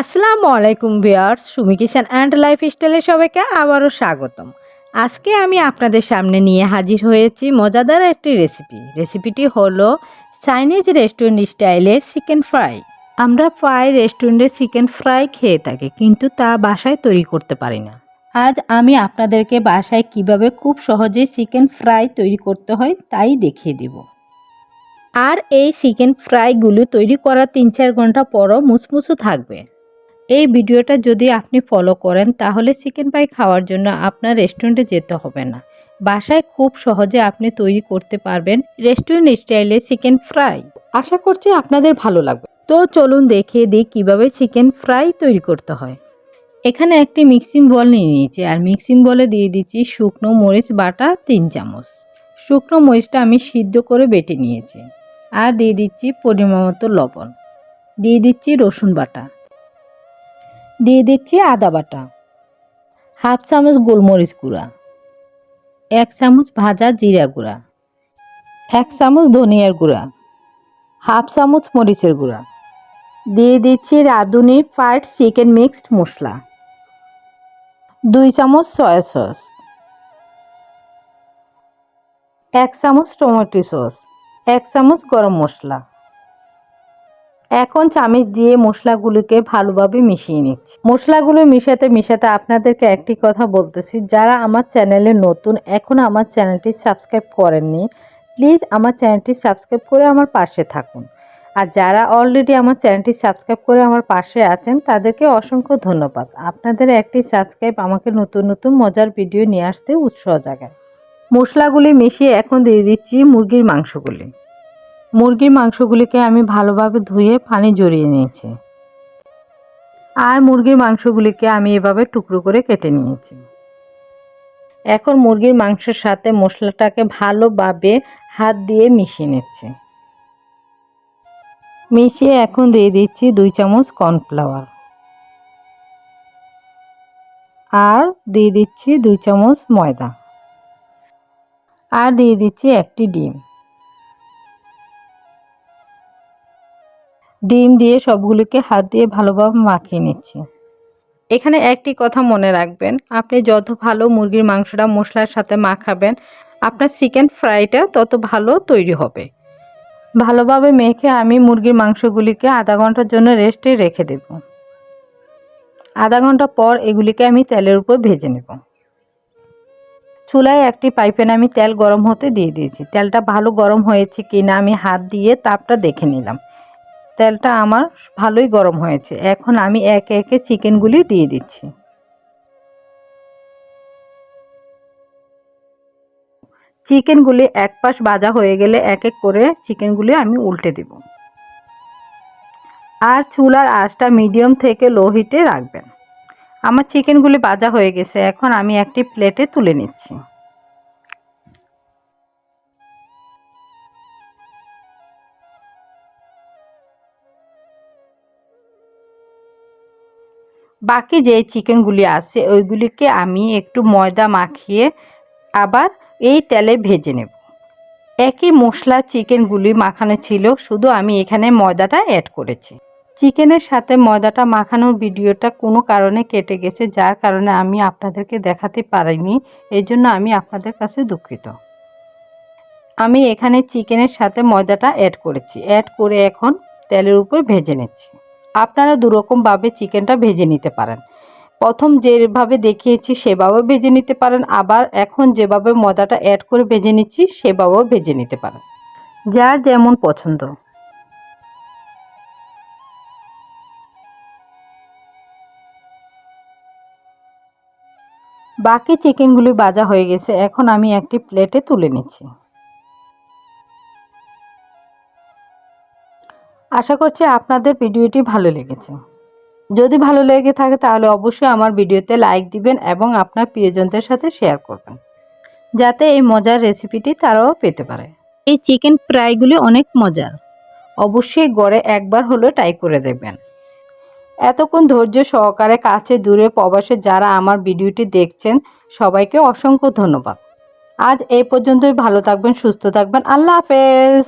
আসসালামু আলাইকুম viewers, Sumi kitchen and life স্টাইলে সবাইকে আবারও স্বাগতম। আজকে আমি আপনাদের সামনে নিয়ে হাজির হয়েছি মজাদার একটি রেসিপি। রেসিপিটি হলো চাইনিজ রেস্টুরেন্ট স্টাইলে চিকেন ফ্রাই। আমরা প্রায় রেস্টুরেন্টে চিকেন ফ্রাই খেয়ে থাকি, কিন্তু তা বাসায় তৈরি করতে পারি না। আজ আমি আপনাদেরকে বাসায় কীভাবে খুব সহজে চিকেন ফ্রাই তৈরি করতে হয় তাই দেখিয়ে দেব। আর এই চিকেন ফ্রাইগুলো তৈরি করার তিন চার ঘণ্টা পরও মুচমুচু থাকবে। এই ভিডিওটা যদি আপনি ফলো করেন, তাহলে চিকেন পাই খাওয়ার জন্য আপনার রেস্টুরেন্টে যেতে হবে না। বাসায় খুব সহজে আপনি তৈরি করতে পারবেন রেস্টুরেন্ট স্টাইলে চিকেন ফ্রাই আশা করছি আপনাদের ভালো লাগবে। তো চলুন দেখিয়ে দিই কীভাবে চিকেন ফ্রাই তৈরি করতে হয়। এখানে একটি মিক্সিং বল নিয়ে নিয়েছি, আর মিক্সিং বলে দিয়ে দিচ্ছি শুকনো মরিচ, বাটা, তিন চামচ। শুকনো মরিচটা আমি সিদ্ধ করে বেটে নিয়েছি, আর দিয়ে দিচ্ছি পরিমাণ মতো লবণ। দিয়ে দিচ্ছি রসুন বাটা। দিয়ে দিচ্ছি আদা বাটা। হাফ চামচ গোলমরিচ গুঁড়া। এক চামচ ভাজা জিরা গুঁড়া। এক চামচ ধনিয়ার গুঁড়া। হাফ চামচ মরিচের গুঁড়া। দিয়ে দিচ্ছি রাঁধুনি ফ্রাইড চিকেন মিক্সড মশলা। দুই চামচ সয়া সস। এক চামচ টমেটো সস। এক চামচ গরম মশলা। এখন চামিচ দিয়ে মশলাগুলোকে ভালোভাবে মিশিয়ে নিচ্ছি। মশলাগুলো মিশাতে মিশাতে আপনাদেরকে একটি কথা বলতেছি। যারা আমার চ্যানেলে নতুন, এখন আমার চ্যানেলটি সাবস্ক্রাইব করেননি, প্লিজ আমার চ্যানেলটি সাবস্ক্রাইব করে আমার পাশে থাকুন। আর যারা অলরেডি আমার চ্যানেলটি সাবস্ক্রাইব করে আমার পাশে আছেন, তাদেরকে অসংখ্য ধন্যবাদ। আপনাদের একটি সাবস্ক্রাইব আমাকে নতুন নতুন মজার ভিডিও নিয়ে আসতে উৎসাহ জাগায়। মশলাগুলি মিশিয়ে এখন দিয়ে দিচ্ছি মুরগির মাংসগুলি। মুরগির মাংসগুলিকে আমি ভালোভাবে ধুয়ে পানি জড়িয়ে নিয়েছি। আর মুরগির মাংসগুলিকে আমি এভাবে টুকরো করে কেটে নিয়েছি। এখন মুরগির মাংসের সাথে মশলাটাকে ভালোভাবে হাত দিয়ে মিশিয়ে নিচ্ছি। মিশিয়ে এখন দিয়ে দিচ্ছি দুই চামচ কর্নফ্লাওয়ার। আর দিয়ে দিচ্ছি দুই চামচ ময়দা। আর দিয়ে দিচ্ছি একটি ডিম। ডিম দিয়ে সবগুলোকে হাত দিয়ে ভালোভাবে মাখিয়ে নিচ্ছি। এখানে একটি কথা মনে রাখবেন, আপনি যত ভালো মুরগির মাংসটা মশলার সাথে মাখাবেন, আপনার চিকেন ফ্রাইটা তত ভালো তৈরি হবে। ভালোভাবে মেখে আমি মুরগির মাংসগুলিকে আধা ঘণ্টার জন্য রেস্টে রেখে দেব। আধা ঘণ্টা পর এগুলিকে আমি তেলের উপর ভেজে নেব। চুলায় একটি পাইপেন আমি তেল গরম হতে দিয়ে দিয়েছি। তেলটা ভালো গরম হয়েছে কি না আমি হাত দিয়ে তাপটা দেখে নিলাম। তেলটা আমার ভালোই গরম হয়েছে। এখন আমি একে একে চিকেনগুলি দিয়ে দিচ্ছি। চিকেনগুলি এক পাশ ভাজা হয়ে গেলে এক এক করে চিকেনগুলি আমি উল্টে দেব। আর চুলার আঁচটা মিডিয়াম থেকে লো হিটে রাখবেন। আমার চিকেনগুলি ভাজা হয়ে গেছে। এখন আমি একটি প্লেটে তুলে নিচ্ছি। বাকি যে চিকেনগুলি আছে, ওইগুলিকে আমি একটু ময়দা মাখিয়ে আবার এই তেলে ভেজে নেব। একই মশলা চিকেনগুলি মাখানো ছিল, শুধু আমি এখানে ময়দাটা অ্যাড করেছি। চিকেনের সাথে ময়দাটা মাখানোর ভিডিওটা কোনো কারণে কেটে গেছে, যার কারণে আমি আপনাদেরকে দেখাতে পারিনি, এই জন্য আমি আপনাদের কাছে দুঃখিত। আমি এখানে চিকেনের সাথে ময়দাটা অ্যাড করেছি। অ্যাড করে এখন তেলের উপর ভেজে নিচ্ছি। আপনারা দুরকমভাবে চিকেনটা ভেজে নিতে পারেন। প্রথম যেভাবে দেখিয়েছি সেভাবে ভেজে নিতে পারেন। আবার এখন যেভাবে ময়দাটা অ্যাড করে ভেজে নিচ্ছি সেভাবেও ভেজে নিতে পারেন। যার যেমন পছন্দ। বাকি চিকেনগুলি বাজা হয়ে গেছে। এখন আমি একটি প্লেটে তুলে নিচ্ছি। আশা করছি আপনাদের ভিডিওটি ভালো লেগেছে। যদি ভালো লেগে থাকে তাহলে অবশ্যই আমার ভিডিওতে লাইক দিবেন এবং আপনার প্রিয়জনদের সাথে শেয়ার করবেন, যাতে এই মজার রেসিপিটি তারাও পেতে পারে। এই চিকেন ফ্রাইগুলি অনেক মজার। অবশ্যই গড়ে একবার হলেও ট্রাই করে দেবেন এতক্ষণ ধৈর্য সহকারে কাছে, দূরে, প্রবাসে যারা আমার ভিডিওটি দেখছেন, সবাইকে অসংখ্য ধন্যবাদ। আজ এই পর্যন্তই। ভালো থাকবেন, সুস্থ থাকবেন। আল্লাহ হাফেজ।